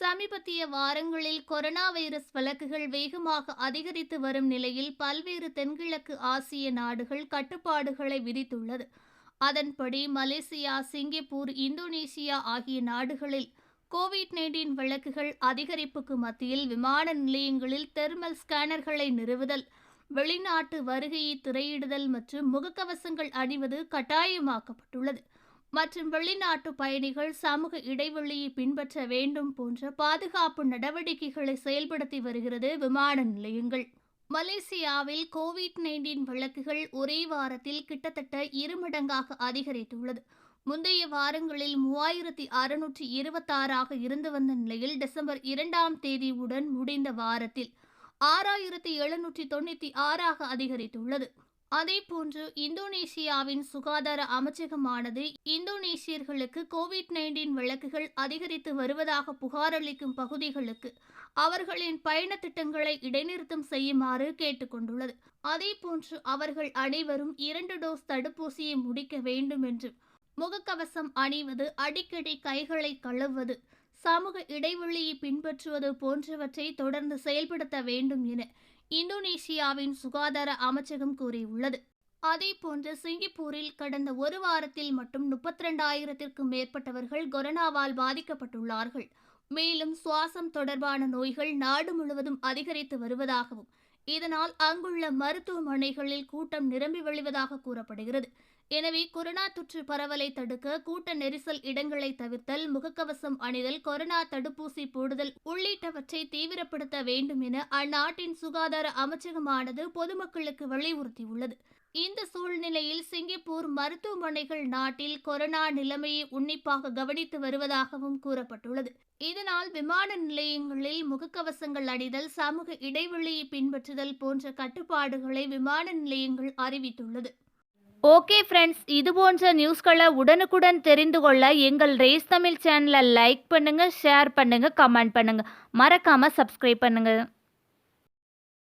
சமீபத்திய வாரங்களில் corona virus வழக்குகள் வேகமாக அதிகரித்து வரும் நிலையில் பல்வேறு தென்கிழக்கு ஆசிய நாடுகள் கட்டுப்பாடுகளை விதித்துள்ளது. அதன்படி மலேசியா சிங்கப்பூர் இந்தோனேசியா ஆகிய நாடுகளில் கோவிட் நைன்டீன் வழக்குகள் அதிகரிப்புக்கு மத்தியில் விமான நிலையங்களில் தெர்மல் ஸ்கேனர்களை நிறுவுதல் வெளிநாட்டு வருகையை திரையிடுதல் மற்றும் முகக்கவசங்கள் அணிவது கட்டாயமாக்கப்பட்டுள்ளது. மற்றும் வெளிநாட்டு பயணிகள் சமூக இடைவெளியை பின்பற்ற வேண்டும் போன்ற பாதுகாப்பு நடவடிக்கைகளை செயல்படுத்தி வருகிறது விமான நிலையங்கள். மலேசியாவில் கோவிட் நைன்டீன் வழக்குகள் ஒரே வாரத்தில் கிட்டத்தட்ட இருமடங்காக அதிகரித்துள்ளது. முந்தைய வாரங்களில் மூவாயிரத்தி அறுநூற்றி இருபத்தாறாக இருந்து வந்த நிலையில் டிசம்பர் இரண்டாம் தேதியுடன் முடிந்த வாரத்தில் ஆறாயிரத்தி எழுநூற்றி தொண்ணூற்றி ஆறாக அதிகரித்துள்ளது. அதேபோன்று இந்தோனேசியாவின் சுகாதார அமைச்சகமானது இந்தோனேசியர்களுக்கு கோவிட் நைன்டீன் வழக்குகள் அதிகரித்து வருவதாக புகாரளிக்கும் பகுதிகளுக்கு அவர்களின் பயண திட்டங்களை இடைநிறுத்தம் செய்யுமாறு கேட்டுக்கொண்டுள்ளது. அதேபோன்று அவர்கள் அனைவரும் இரண்டு டோஸ் தடுப்பூசியை முடிக்க வேண்டும் என்றும் முகக்கவசம் அணிவது அடிக்கடி கைகளை கழுவுவது சமூக இடைவெளியை பின்பற்றுவது போன்றவற்றை தொடர்ந்து செயல்படுத்த வேண்டும் என இந்தோனேசியாவின் சுகாதார அமைச்சகம் கூறியுள்ளது. அதேபோன்று சிங்கப்பூரில் கடந்த ஒரு வாரத்தில் மட்டும் முப்பத்தி ரெண்டாயிரத்திற்கும் மேற்பட்டவர்கள் கொரோனாவால் பாதிக்கப்பட்டுள்ளார்கள். மேலும் சுவாசம் தொடர்பான நோய்கள் நாடு முழுவதும் அதிகரித்து வருவதாகவும் இதனால் அங்குள்ள மருத்துவமனைகளில் கூட்டம் நிரம்பி வழிவதாக கூறப்படுகிறது. எனவே கொரோனா தொற்று பரவலை தடுக்க கூட்ட நெரிசல் இடங்களை தவிர்த்தல் முகக்கவசம் அணிதல் கொரோனா தடுப்பூசி போடுதல் உள்ளிட்டவற்றை தீவிரப்படுத்த வேண்டும் என அந்நாட்டின் சுகாதார அமைச்சகமானது பொதுமக்களுக்கு வலியுறுத்தியுள்ளது. இந்த சூழ்நிலையில் சிங்கப்பூர் மருத்துவமனைகள் நாட்டில் கொரோனா நிலைமையை உன்னிப்பாக கவனித்து வருவதாகவும் கூறப்பட்டுள்ளது. இதனால் விமான நிலையங்களில் முகக்கவசங்கள் அணிதல் சமூக இடைவெளியை பின்பற்றுதல் போன்ற கட்டுப்பாடுகளை விமான நிலையங்கள் அறிவித்துள்ளது. ஓகே ஃப்ரெண்ட்ஸ் இது போன்ற நியூஸ்களை உடனுக்குடன் தெரிந்து கொள்ள எங்கள் ரேஸ் தமிழ் சேனலை லைக் பண்ணுங்கள் ஷேர் பண்ணுங்கள் கமெண்ட் பண்ணுங்கள் மறக்காமல் சப்ஸ்கிரைப் பண்ணுங்கள்